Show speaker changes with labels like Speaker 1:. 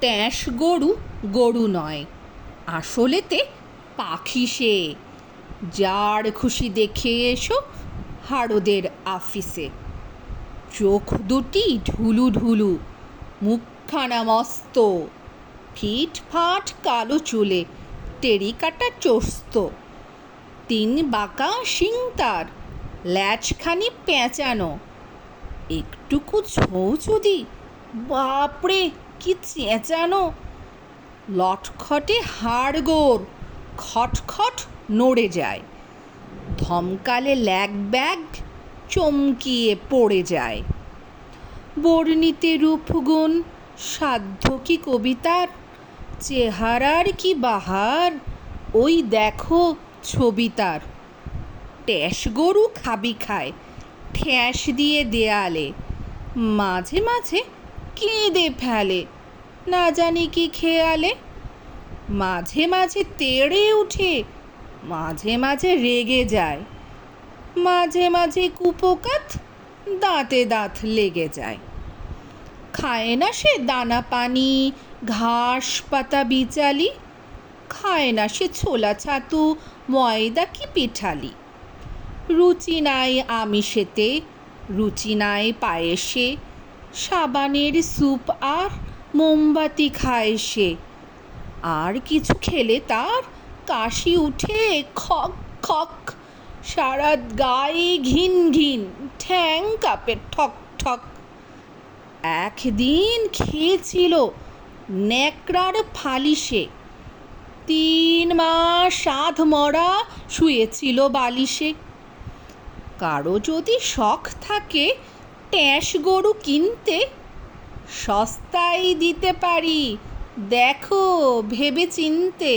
Speaker 1: ট্যাঁস গরু গরু নয়। আসলেতে পাখি সে। যার খুশি দেখে এসো হাড়োদের আফিসে। চোখ দুটি ঢুলু ঢুলু, মুখখানা মস্ত। ফিট ফাট কালো চুলে টেরিকাটা চস্ত। তিন বাঁকা শিং তার ল্যাচখানি পেঁচানো। একটুকু ছৌচুদি বাপরে! কি চেঁচানো? লটখটে হাড়গোড় খটখট নড়ে যায়। ধমকালে ল্যাগ ব্যাগ চমকিয়ে পড়ে যায়। বর্ণিতে রূপগুণ, সাধ্য কি কবিতার? চেহারার কি বাহার? ওই দেখো ছবি তার ট্যাস গরু খাবি খায়, ঠ্যাস দিয়ে দেয়ালে। মাঝে মাঝে কেঁদে ফেলে। না জানি কি খেয়ালে। মাঝে মাঝে তেড়ে উঠে, মাঝে মাঝে রেগে যায়, মাঝে মাঝে কুপোকাত দাঁতে দাঁত লেগে যায়। খায় না সে দানা পানি, ঘাস পাতা বিচালি, খায় না সে ছোলা ছাতু, ময়দা কি পিঠালি। রুচি নাই আমিষেতে, রুচি নাই পায়েসে, সাবানের স্যুপ আর মোমবাতি খায় সে। আর কিছু খেলে তার কাশি উঠে খক খক। সারা গায়ে ঘিন ঘিন, ঠ্যাং কাপে ঠক ঠক। একদিন খেয়েছিল ন্যাকড়ার ফালিশে তিন মাস সাধ মরা শুয়েছিল বালিশে কারও যদি শখ থাকে ট্যাঁস গরু কিনতে সস্তায় দিতে পারি দেখো ভেবে চিনতে